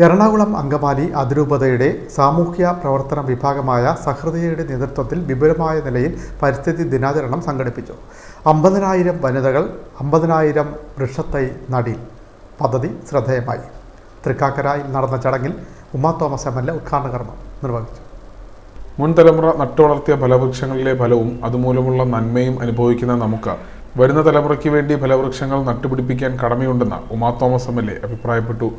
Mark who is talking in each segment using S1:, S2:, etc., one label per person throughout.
S1: എറണാകുളം അങ്കമാലി അതിരൂപതയുടെ സാമൂഹ്യ പ്രവർത്തന വിഭാഗമായ സഹൃദയയുടെ നേതൃത്വത്തിൽ വിപുലമായ നിലയിൽ പരിസ്ഥിതി ദിനാചരണം സംഘടിപ്പിച്ചു. അമ്പതിനായിരം വനിതകൾ അമ്പതിനായിരം വൃക്ഷത്തൈ നടിൽ. പദ്ധതി ശ്രദ്ധേയമായി. തൃക്കാക്കരയിൽ നടന്ന ചടങ്ങിൽ Uma Thomas M L A ഉദ്ഘാടന കർമ്മം നിർവഹിച്ചു.
S2: മുൻ തലമുറ നട്ടുവളർത്തിയ ഫലവൃക്ഷങ്ങളിലെ ഫലവും അതുമൂലമുള്ള നന്മയും അനുഭവിക്കുന്ന നമുക്ക് വരുന്ന തലമുറയ്ക്ക് വേണ്ടി ഫലവൃക്ഷങ്ങൾ നട്ടുപിടിപ്പിക്കാൻ കടമയുണ്ടെന്ന് Uma Thomas M L A അഭിപ്രായപ്പെട്ടു.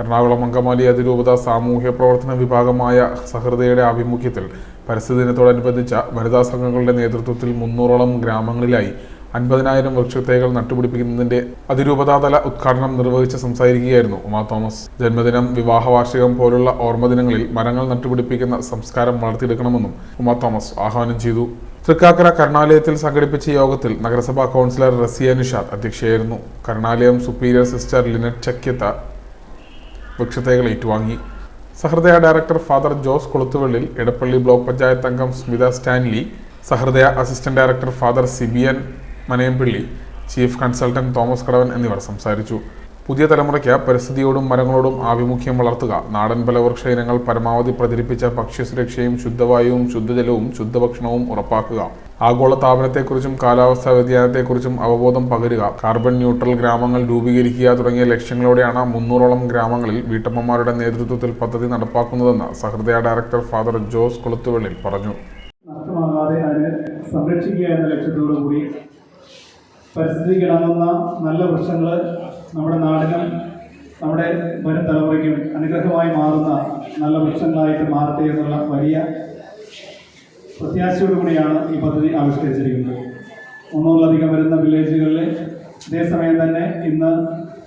S2: എറണാകുളം അങ്കമാലി അതിരൂപത സാമൂഹ്യ പ്രവർത്തന വിഭാഗമായ സഹൃദയുടെ ആഭിമുഖ്യത്തിൽ പരിസ്ഥിതി ദിനത്തോടനുബന്ധിച്ച വനിതാ സംഘങ്ങളുടെ നേതൃത്വത്തിൽ മുന്നൂറോളം ഗ്രാമങ്ങളിലായി അൻപതിനായിരം വൃക്ഷത്തൈകൾ നട്ടുപിടിപ്പിക്കുന്നതിന്റെ അതിരൂപതാതല ഉദ്ഘാടനം നിർവഹിച്ച് സംസാരിക്കുകയായിരുന്നു ഉമാ തോമസ്. ജന്മദിനം വിവാഹ വാർഷികം പോലുള്ള ഓർമ്മദിനങ്ങളിൽ മരങ്ങൾ നട്ടുപിടിപ്പിക്കുന്ന സംസ്കാരം വളർത്തിയെടുക്കണമെന്നും ഉമാ തോമസ് ആഹ്വാനം ചെയ്തു. തൃക്കാക്കര കരുണാലയത്തിൽ സംഘടിപ്പിച്ച യോഗത്തിൽ നഗരസഭാ കൗൺസിലർ റസിയ നിഷാദ് അധ്യക്ഷയായിരുന്നു. കരുണാലയം സുപ്പീരിയർ സിസ്റ്റർ ലിനറ്റ് ചക്യത്ത വൃക്ഷത്തൈകൾ ഏറ്റുവാങ്ങി. Sahrudaya director father Jose Koluthuvallil Edappally block panchayat അംഗം Smitha Stanley Sahrudaya assistant director father Sibian Manayampilly chief consultant Thomas Kadavan എന്നിവർ സംസാരിച്ചു. പുതിയ തലമുറയ്ക്ക് പരിസ്ഥിതിയോടും മരങ്ങളോടും ആഭിമുഖ്യം വളർത്തുക. നാടൻ ഫലവൃക്ഷ ഇനങ്ങൾ പരമാവധി പ്രചരിപ്പിച്ച ഭക്ഷ്യസുരക്ഷയും ശുദ്ധവായുവും ശുദ്ധജലവും ശുദ്ധഭക്ഷണവും ഉറപ്പാക്കുക. ആഗോള താപനത്തെക്കുറിച്ചും കാലാവസ്ഥാ വ്യതിയാനത്തെക്കുറിച്ചും അവബോധം പകരുക. കാർബൺ ന്യൂട്രൽ ഗ്രാമങ്ങൾ രൂപീകരിക്കുക തുടങ്ങിയ ലക്ഷ്യങ്ങളോടെയാണ് മുന്നൂറോളം ഗ്രാമങ്ങളിൽ വീട്ടമ്മമാരുടെ നേതൃത്വത്തിൽ പദ്ധതി നടപ്പാക്കുന്നതെന്ന് സഹൃദയ ഡയറക്ടർ ഫാദർ ജോസ് കൊളുത്തുവള്ളിൽ പറഞ്ഞു.
S3: നഷ്ടമാകാതെ അതിനെ സംരക്ഷിക്കുക എന്ന ലക്ഷ്യത്തോടു കൂടി പരിസ്ഥിതിക്ക് ഇണങ്ങുന്ന നല്ല വൃക്ഷങ്ങൾ നമ്മുടെ നാടിനും നമ്മുടെ വരും തലമുറയ്ക്കും അനുഗ്രഹമായി മാറുന്ന നല്ല വൃക്ഷങ്ങളായിട്ട് മാറട്ടെ എന്നുള്ള വലിയ പ്രത്യാശയോടുകൂടിയാണ് ഈ പദ്ധതി ആവിഷ്കരിച്ചിരിക്കുന്നത്. മുന്നൂറിലധികം വരുന്ന വില്ലേജുകളിൽ ഇതേസമയം തന്നെ ഇന്ന്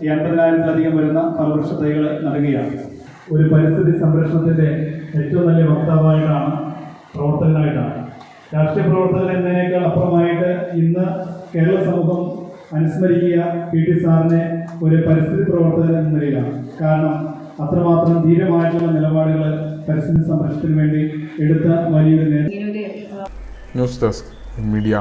S3: ഈ അൻപതിനായിരത്തിലധികം വരുന്ന ഫലവൃക്ഷ തൈകൾ നൽകുകയാണ് ഒരു പരിസ്ഥിതി സംരക്ഷണത്തിന്റെ ഏറ്റവും നല്ല വക്താവായിട്ടാണ് പ്രവർത്തകനായിട്ടാണ്. രാഷ്ട്രീയ പ്രവർത്തകൻ എന്നതിനേക്കാൾ അപ്പുറമായിട്ട് ഇന്ന് കേരള സമൂഹം അനുസ്മരിക്കുക. പി. ടി. സാറിനെ ഒരു പരിസ്ഥിതി പ്രവർത്തകൻ എന്ന നിലയിലാണ്. കാരണം അത്രമാത്രം ധീരമായിട്ടുള്ള നിലപാടുകൾ പരിസ്ഥിതി സംരക്ഷണത്തിന് വേണ്ടി എടുത്ത വലിയൊരു
S2: ന്യൂസ് ഡെസ്ക് മീഡിയ